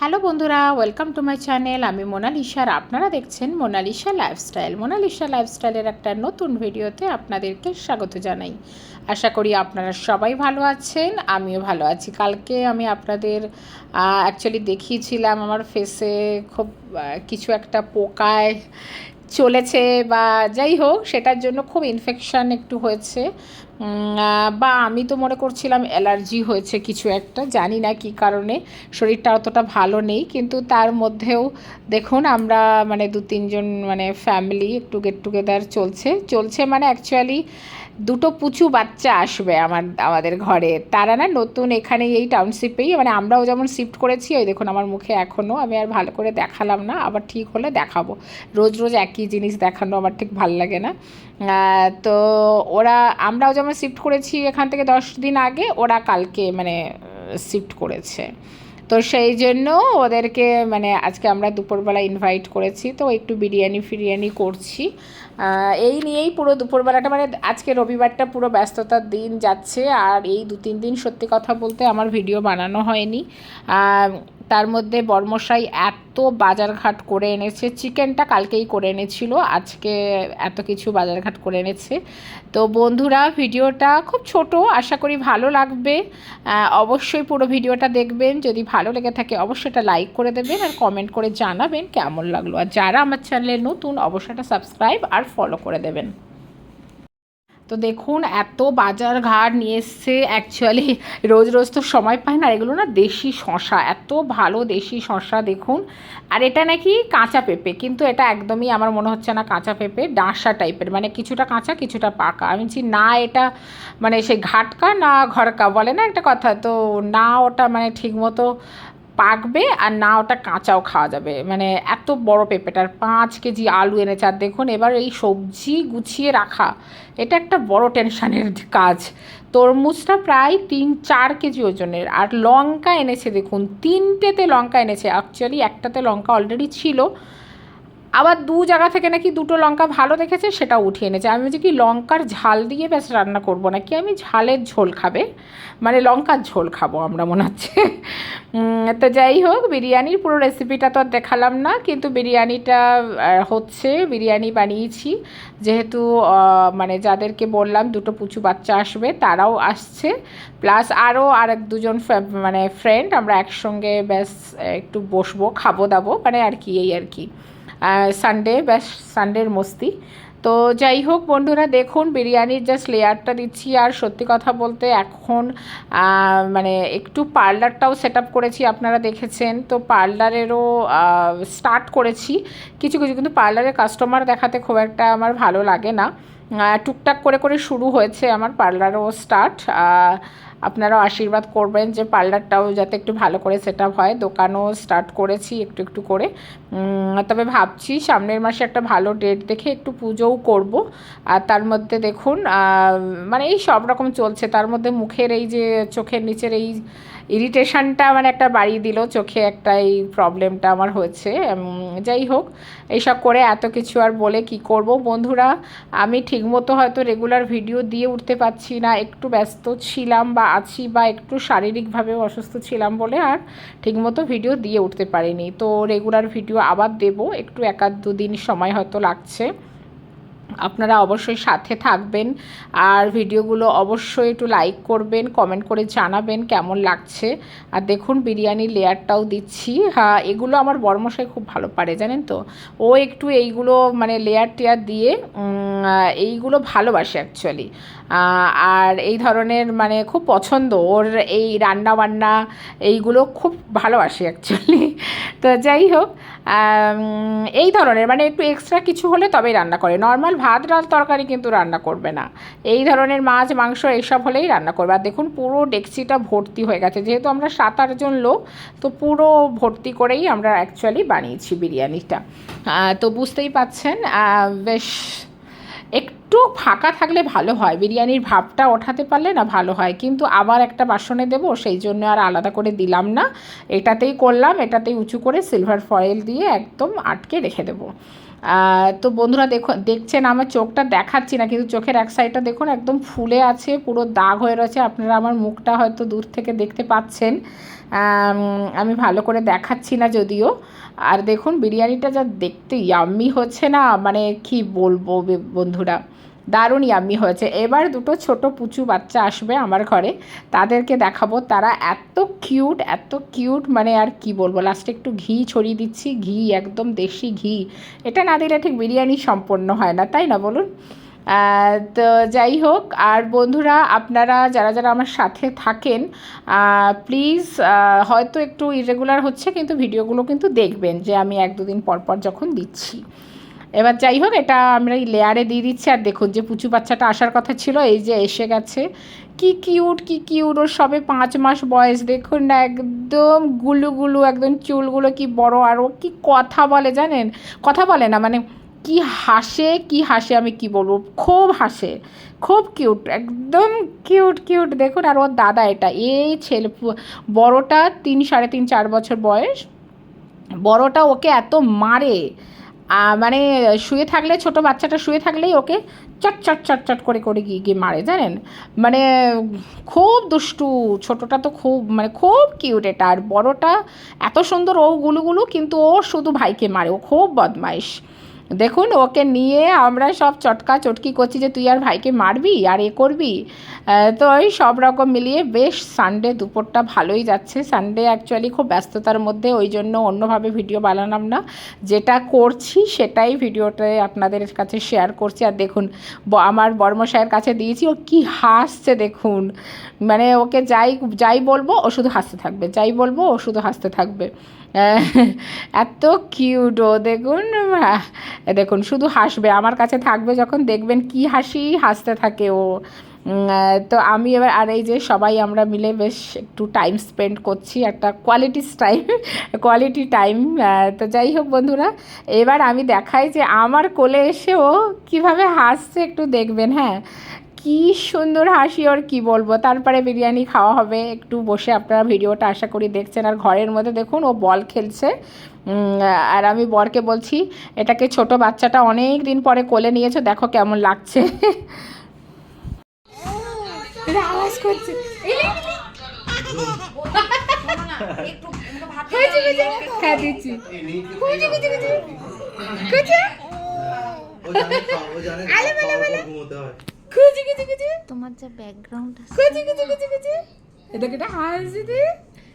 Hello বন্ধুরা welcome to my channel আমি মোনালিসা আর আপনারা দেখছেন মোনালিসা লাইফস্টাইল মোনালিসা লাইফস্টাইলের একটা নতুন ভিডিওতে আপনাদেরকে স্বাগত জানাই। আশা করি আপনারা সবাই ভালো আছেন, আমিও ভালো আছি। কালকে আমি আপনাদের অ্যাকচুয়ালি দেখিয়েছিলাম আমার ফেসে খুব কিছু একটা পোকায় চলেছে বা যাই হোক, সেটার জন্য খুব ইনফেকশান একটু হয়েছে। বা আমি তো মনে করছিলাম অ্যালার্জি হয়েছে কিছু একটা, জানি না কি কারণে, শরীরটা অতটা ভালো নেই, কিন্তু তার মধ্যেও দেখুন আমরা মানে দু তিনজন মানে ফ্যামিলি একটু গেট টুগেদার চলছে চলছে মানে অ্যাকচুয়ালি দুটো পুচু বাচ্চা আসবে আমার, আমাদের ঘরে। তারা না নতুন এখানে এই টাউনশিপেই মানে আমরাও যেমন শিফট করেছি ওই দেখুন আমার মুখে এখনও আমি আর ভালো করে দেখালাম না, আবার ঠিক হলে দেখাবো। রোজ রোজ একই জিনিস দেখানো আমার ঠিক ভালো লাগে না। তো ওরা, আমরাও যেমন শিফট করেছি এখান থেকে দশ দিন আগে, ওরা কালকে মানে শিফট করেছে। তো সেই জন্য ওদেরকে মানে আজকে আমরা দুপুরবেলা ইনভাইট করেছি, তো একটু বিরিয়ানি ফিরিয়ানি করছি। এই নিয়েই পুরো দুপুরবেলাটা মানে আজকে রবিবারটা পুরো ব্যস্ততার দিন যাচ্ছে, আর এই দু তিন দিন সত্যি কথা বলতে আমার ভিডিও বানানো হয়নি। তার মধ্যে বর্মশাই এত বাজারঘাট করে এনেছে, চিকেনটা কালকেই করে এনেছিল, আজকে এত কিছু বাজারঘাট করে এনেছে। তো বন্ধুরা, ভিডিওটা খুব ছোট, আশা করি ভালো লাগবে। অবশ্যই পুরো ভিডিওটা দেখবেন, যদি ভালো লেগে থাকে অবশ্যই এটা লাইক করে দেবেন আর কমেন্ট করে জানাবেন কেমন লাগল। আর যারা আমার চ্যানেলে নতুন, অবশ্যই এটা সাবস্ক্রাইব আর ফলো করে দেবেন। তো দেখুন, এত বাজার ঘাট নিয়ে এসছে অ্যাকচুয়ালি রোজ রোজ তো সময় পায় না। এগুলো না দেশি শশা এত ভালো দেশি শশা দেখুন। আর এটা নাকি কাঁচা পেঁপে, কিন্তু এটা একদমই আমার মনে হচ্ছে না কাঁচা পেঁপে, ডাঁসা টাইপের মানে কিছুটা কাঁচা, কিছুটা পাকা। আমি বলছি, না এটা মানে সেই ঘাটকা না ঘরকা বলে না একটা কথা? তো না ওটা মানে ঠিকমতো পাকবে আর না ওটা কাঁচাও খাওয়া যাবে। মানে এত বড় পেঁপেটার, পাঁচ কেজি আলু এনেছে। আর দেখুন, এবার এই সবজি গুছিয়ে রাখা, এটা একটা বড় টেনশানের কাজ। তরমুজটা প্রায় তিন, চার কেজি ওজনের। আর লঙ্কা এনেছে, দেখুন, তিনটেতে লঙ্কা এনেছে। অ্যাকচুয়ালি একটাতে লঙ্কা অলরেডি ছিল। আবার দু জায়গা থেকে নাকি দুটো লঙ্কা ভালো দেখেছে সেটা উঠিয়ে এনেছে। আমি বলছি, কি লঙ্কার ঝাল দিয়ে ব্যাস রান্না করব না কি আমি ঝালের ঝোল খাবে। মানে লঙ্কার ঝোল খাব আমরা মনে হচ্ছে। তো যাই হোক, বিরিয়ানির পুরো রেসিপিটা তো আর দেখালাম না, কিন্তু বিরিয়ানিটা হচ্ছে বিরিয়ানি বানিয়েছি। যেহেতু মানে যাদেরকে বললাম দুটো পুচু বাচ্চা আসবে, তারাও আসছে। প্লাস আরও আর এক দুজন মানে ফ্রেন্ড আমরা একসঙ্গে ব্যাস, একটু বসবো খাব দাবো মানে আর কি, এই আর কি। সানডে ব্যাস সানডের মস্তি। তো যাই হোক বন্ধুরা, দেখুন, বিরিয়ানির জাস্ট লেয়ারটা দিচ্ছি। আর সত্যি কথা বলতে এখন মানে একটু পার্লারটাও সেট করেছি, আপনারা দেখেছেন। তো পার্লারেরও স্টার্ট করেছি। কিছু কিছু কিন্তু পার্লারের কাস্টমার দেখাতে খুব একটা আমার ভালো লাগে না। টুকটাক করে করে শুরু হয়েছে আমার পার্লারও স্টার্ট আপনারাও আশীর্বাদ করবেন যে পার্লারটাও যাতে একটু ভালো করে সেট হয়। দোকানও স্টার্ট করেছি একটু একটু করে। তবে ভাবছি সামনের মাসে একটা ভালো ডেট দেখে একটু পুজোও করব। আর তার মধ্যে দেখুন মানে এই সব রকম চলছে। তার মধ্যে মুখের এই যে চোখের নিচের এই ইরিটেশনটা মানে একটা বাড়িয়ে দিল। চোখে একটা এই প্রবলেমটা আমার হয়েছে। যাই হোক এইসব করে এত কিছু আর বলে কি করব? বন্ধুরা, আমি ঠিকমতো হয়তো রেগুলার ভিডিও দিয়ে উঠতে পারছি না। একটু ব্যস্ত ছিলাম বা আছি বা একটু শারীরিকভাবেও অসুস্থ ছিলাম বলে আর ঠিকমতো ভিডিও দিয়ে উঠতে পারিনি। তো রেগুলার ভিডিও আবার দেব, একটু এক আধ দুদিন সময় হয়তো লাগছে। আপনারা অবশ্যই সাথে থাকবেন। আর ভিডিওগুলো অবশ্যই একটু লাইক করবেন কমেন্ট করে জানাবেন কেমন লাগছে। আর দেখুন বিরিয়ানির লেয়ারটাও দিচ্ছি। হ্যাঁ এগুলো আমার বর্মশাই খুব ভালো পারে, জানেন তো? ও একটু এইগুলো মানে লেয়ার টেয়ার দিয়ে এইগুলো ভালোবাসে অ্যাকচুয়ালি আর এই ধরনের মানে খুব পছন্দ। ওর এই রান্না বান্না এইগুলো খুব ভালোবাসে অ্যাকচুয়ালি তো যাই হোক এই ধরনের মানে একটু এক্সট্রা কিছু হলে তবেই রান্না করে। নর্মাল ভাত, ডাল, তরকারি কিন্তু রান্না করবে না। এই ধরনের মাছ, মাংস এইসব হলেই রান্না করবে। আর দেখুন, পুরো ডেকচিটা ভর্তি হয়ে গেছে। যেহেতু আমরা সাত আটজন লোক, তো পুরো ভর্তি করেই আমরা অ্যাকচুয়ালি বানিয়েছি বিরিয়ানিটা। তো বুঝতেই পাচ্ছেন বেশ একটু ফাঁকা থাকলে ভালো হয়। বিরিয়ানির ভাবটা ওঠাতে পারলে না ভালো হয়। কিন্তু আবার একটা বাসনে দেব, সেই জন্য আর আলাদা করে দিলাম না। এটাতেই করলাম, এটাতেই উঁচু করে সিলভার ফয়েল দিয়ে একদম আটকে রেখে দেবো। তো বন্ধুরা দেখো, দেখছেন, আমার চোখটা দেখাচ্ছি না, কিন্তু চোখের এক সাইডটা দেখুন, একদম ফুলে আছে, পুরো দাগ হয়ে রয়েছে, আপনারা আমার মুখটা হয়তো দূর থেকে দেখতে পাচ্ছেন। আমি ভালো করে দেখাচ্ছি না যদিও। আর দেখুন, বিরিয়ানিটা যা দেখতে ইয়াম্মি হচ্ছে না মানে কি বলব বন্ধুরা? দারুণ ইয়াম্মি হয়েছে। এবার দুটো ছোট পুচু বাচ্চা আসবে আমার ঘরে। তাদেরকে দেখাবো তারা এত কিউট এত কিউট মানে আর কি বলব লাস্টে একটু ঘি ছড়িয়ে দিচ্ছি, ঘি একদম দেশি ঘি। এটা না দিলে ঠিক বিরিয়ানি সম্পন্ন হয় না, তাই না বলুন? তো যাই হোক, আর বন্ধুরা, আপনারা যারা যারা আমার সাথে থাকেন প্লিজ হয়তো একটু ইরেগুলার হচ্ছে, কিন্তু ভিডিওগুলো কিন্তু দেখবেন যে আমি এক দুদিন পর পর যখন দিচ্ছি। এবার যাই হোক এটা আমরা এই লেয়ারে দিয়ে দিচ্ছি। আর দেখুন যে পুচু বাচ্চাটা আসার কথা ছিল, এই যে এসে গেছে। কি কিউট কি কিউট ওর সবে পাঁচ মাস বয়স। দেখুন না, একদম গুলু গুলু, একদম চুলগুলো কি বড়, আর ও কি কথা বলে জানেন? কথা বলে না মানে কি হাসে কি হাসে আমি কি বলব? খুব হাসে, খুব কিউট একদম কিউট কিউট দেখুন, আর ওর দাদা এটা, এই ছেলে, বড়টা তিন, সাড়ে তিন, চার বছর বয়স। বড়টা ওকে এত মারে মানে শুয়ে থাকলে, ছোট বাচ্চাটা শুয়ে থাকলেই ওকে চট চট চট চট করে করে গিয়ে গিয়ে মারে, জানেন? মানে খুব দুষ্টু, ছোটটা তো খুব মানে খুব কিউট এটা। আর বড়টা এত সুন্দর, ও গুলুগুলু, কিন্তু ও শুধু ভাইকে মারে, ও খুব বদমাইশ। দেখুন, ওকে নিয়ে আমরা সব চটকা চটকি করছি যে তুই আর ভাইকে মারবি আর এ করবি। তো ওই সব রকম মিলিয়ে বেশ সানডে দুপুরটা ভালোই যাচ্ছে। সানডে অ্যাকচুয়ালি খুব ব্যস্ততার মধ্যে, ওই জন্য অন্যভাবে ভিডিও বানালাম না। যেটা করছি সেটাই ভিডিওতে আপনাদের কাছে শেয়ার করছি। আর দেখুন আমার বর্মশায়ের কাছে দিয়েছি, ও কি হাসছে দেখুন। মানে ওকে যাই যাই বলব, ও শুধু হাসতে থাকবে। যাই বলব, ও শুধু হাসতে থাকবে। এত কিউট ও, দেখুন দেখুন, শুধু হাসবে, আমার কাছে থাকবে যখন দেখবেন কি হাসি, হাসতে থাকে ও। তো আমি এবার, আর এই যে সবাই আমরা মিলে বেশ একটু টাইম স্পেন্ড করছি, একটা কোয়ালিটি টাইম কোয়ালিটি টাইম তো যাই হোক বন্ধুরা, এবার আমি দেখাই যে আমার কোলে এসে ও কীভাবে হাসছে, একটু দেখবেন হ্যাঁ। কি সুন্দর হাসি ওর কি বলব। তারপরে বিরিয়ানি খাওয়া হবে একটু বসে আপনারা ভিডিওটা আশা করি দেখছেন। আর ঘরের মধ্যে দেখুন ও বল খেলছে। আর আমি বরকে বলছি এটাকে ছোট বাচ্চাটা অনেক দিন পরে কোলে নিয়েছো দেখো কেমন লাগছে। আওয়াজ করছে। আলে, কুচি, কুচি, কুচি। তোমার যা ব্যাকগ্রাউন্ড আছে। কুচি, কুচি। এই দেখো, এটা হাসি দে।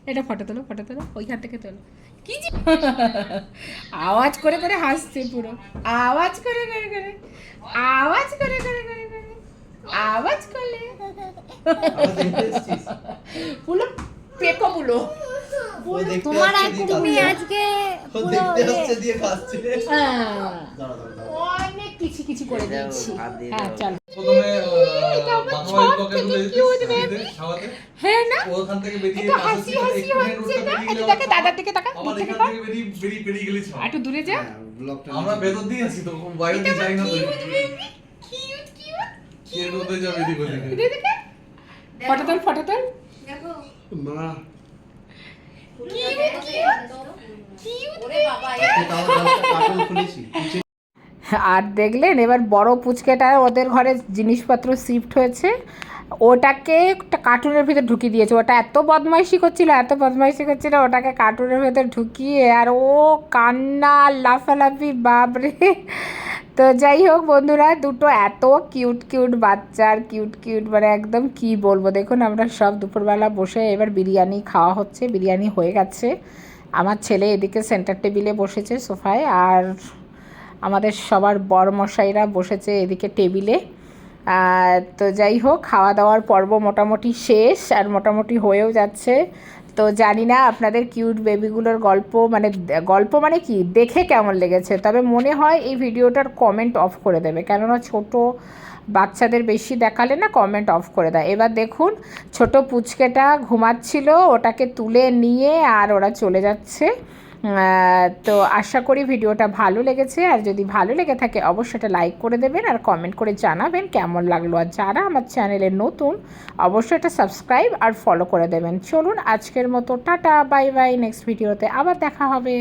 এটা ফটো তোলো ফটো তোলো। ওইখান থেকে তোলো। কি যে- আওয়াজ করে করে হাসছে পুরো। আওয়াজ করে করে করে। আওয়াজ করে করে করে করে। আওয়াজ করে পুরো পেকো পুরো তোমার এক তুমি আজকে ইয়ে- হ্যাঁ। অনেক কিছু কিছু করে দিচ্ছি। হ্যাঁ চল। প্রথমে এটা আমার হ্যাঁ না? ওখান থেকে বেরিয়ে হাসি হাসি হচ্ছে না? একটু দেখে দাদার দিকে তাকা আবার এখান থেকে বেরিয়ে বেরিয়ে বেরিয়ে গেলি আর একটু দূরে যা। আমরা ভেতর দিয়ে আছি তো বাইরে দিয়ে যাই না তো। কিউট কিউট কে রোদে যাবে এদিক ওদিকে। দেখে। ফটো তোল ফটো তোল। না আর দেখলেন এবার বড় পুচকেটা ওদের ঘরে জিনিসপত্র শিফট হয়েছে। ওটাকে কার্টুনের ভিতরে ঢুকিয়ে দিয়েছে। ওটা এত বদমাইশি করছিল, এত বদমাইশি করছিল, ওটাকে কার্টুনের ভেতরে ঢুকিয়ে আর ও কান্না, লাফালাফি, বাপরে। তো যাই হোক বন্ধুরা, দুটো এত কিউট কিউট বাচ্চার কিউট কিউট মানে একদম কি বলব? দেখুন আমরা সব দুপুরবেলা বসে এবার বিরিয়ানি খাওয়া হচ্ছে, বিরিয়ানি হয়ে গেছে। আমার ছেলে এদিকে সেন্টার টেবিলে বসেছে সোফায় আর আমাদের সবার বড় মশাইরা বসেছে এদিকে টেবিলে। তো যাই হোক খাওয়া দাওয়ার পর্ব মোটামুটি শেষ আর মোটামুটি হয়েও যাচ্ছে। তো জানি না আপনাদের কিউট বেবিগুলোর গল্প মানে গল্প মানে কি? দেখে কেমন লেগেছে? তবে মনে হয় এই ভিডিওটার কমেন্ট অফ করে দেবে। কেননা ছোট বাচ্চাদের বেশি দেখালে না কমেন্ট অফ করে দেয়। এবার দেখুন, ছোট পুচকেটা ঘুমাচ্ছিল, ওটাকে তুলে নিয়ে আর ওরা চলে যাচ্ছে। তো আশা করি ভিডিওটা ভালো লেগেছে। আর যদি ভালো লেগে থাকে, অবশ্যই এটা লাইক করে দেবেন আর কমেন্ট করে জানাবেন কেমন লাগল। আর যারা আমার চ্যানেলে নতুন, অবশ্যই এটা সাবস্ক্রাইব আর ফলো করে দেবেন। চলুন আজকের মতো, টাটা বাই বাই নেক্সট ভিডিওতে আবার দেখা হবে।